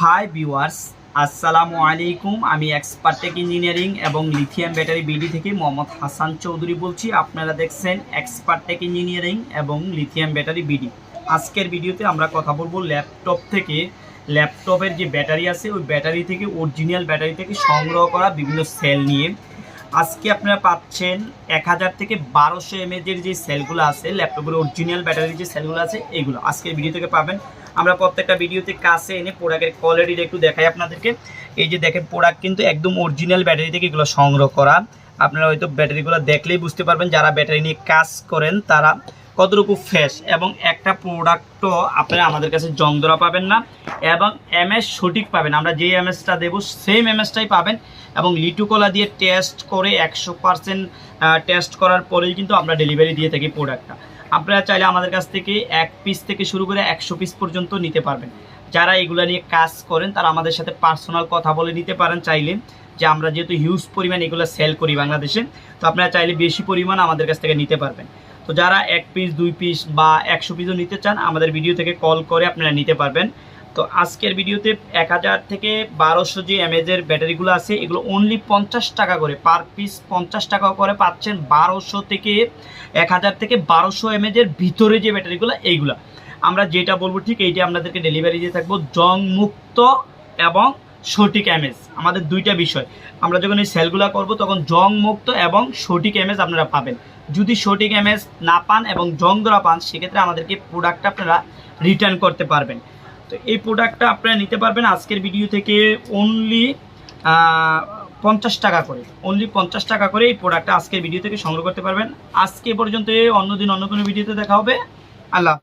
Hi viewers আসসালামু আলাইকুম। আমি এক্সপার্ট টেক ইঞ্জিনিয়ারিং এবং লিথিয়াম ব্যাটারি বিডি থেকে মোহাম্মদ হাসান চৌধুরী বলছি। আপনারা দেখছেন এক্সপার্ট টেক ইঞ্জিনিয়ারিং এবং লিথিয়াম ব্যাটারি বিডি আজকের ভিডিওতে আমরা কথা বলব ল্যাপটপ থেকে। ল্যাপটপের যে ব্যাটারি আছে, ওই ব্যাটারি থেকে অরিজিনাল ব্যাটারি থেকে সংগ্রহ করা বিভিন্ন সেল নিয়ে। আজকে আপনারা পাচ্ছেন এক হাজার থেকে বারোশো এমএজের যে সেলগুলো আছে ল্যাপটপের অরিজিনাল ব্যাটারির যে সেলগুলো আছে, এগুলো আজকের ভিডিও থেকে পাবেন। আমরা প্রত্যেকটা ভিডিওতে কাছে এনে প্রোডাক্টের কোয়ালিটিটা একটু দেখাই আপনাদেরকে। এই যে দেখেন প্রোডাক্ট কিন্তু একদম অরিজিনাল ব্যাটারি থেকে এগুলো সংগ্রহ করা। আপনারা হয়তো ব্যাটারিগুলো দেখলেই বুঝতে পারবেন, যারা ব্যাটারি নিয়ে কাজ করেন, তারা কতটুকু ফ্রেশ এবং একটা প্রোডাক্টও আপনারা আমাদের কাছে জং ধরা পাবেন না এবং এমএস সঠিক পাবেন। আমরা যে এমএসটা দেবো সেম এমএসটাই পাবেন এবং লিটু কলা দিয়ে টেস্ট করে একশো পার্সেন্ট টেস্ট করার পরেই কিন্তু আমরা ডেলিভারি দিয়ে থাকি প্রোডাক্টটা আপনারা চাইলে আমাদের কাছ থেকে এক পিস থেকে শুরু করে একশো পিস পর্যন্ত নিতে পারবেন। যারা এগুলো নিয়ে কাজ করেন, তারা আমাদের সাথে পার্সোনাল কথা বলে নিতে পারেন চাইলে যে আমরা যেহেতু হিউজ পরিমাণ এগুলো সেল করি বাংলাদেশে, তো আপনারা চাইলে বেশি পরিমাণ আমাদের কাছ থেকে নিতে পারবেন। তো যারা এক পিস দুই পিস বা একশো পিসও নিতে চান, আমাদের ভিডিও থেকে কল করে আপনারা নিতে পারবেন। তো আজকের ভিডিওতে এক হাজার থেকে বারোশো যে এমএজের ব্যাটারিগুলো আছে, এগুলো অনলি পঞ্চাশ টাকা করে পার পিস পঞ্চাশ টাকা করে পাচ্ছেন বারোশো থেকে এক হাজার থেকে বারোশো এমএজের ভিতরে যে ব্যাটারিগুলো, এইগুলা। আমরা যেটা বলব ঠিক এইটা আপনাদেরকে ডেলিভারি দিয়ে থাকব, জং মুক্ত এবং সঠিক এমএজ আমাদের দুইটা বিষয়। আমরা যখন এই সেলগুলো করব, তখন জং মুক্ত এবং সঠিক এমএজ আপনারা পাবেন। যদি সঠিক এমএজ না পান এবং জং ধরা পান, সেক্ষেত্রে আমাদেরকে প্রোডাক্টটা আপনারা রিটার্ন করতে পারবেন। তো এই প্রোডাক্টটা আপনারা নিতে পারবেন আজকের ভিডিও থেকে অনলি পঞ্চাশ টাকা করে। অনলি পঞ্চাশ টাকা করে এই প্রোডাক্টটা আজকের ভিডিও থেকে সংগ্রহ করতে পারবেন। আজকে পর্যন্ত অন্য দিন অন্য কোনো ভিডিওতে দেখা হবে। আল্লাহ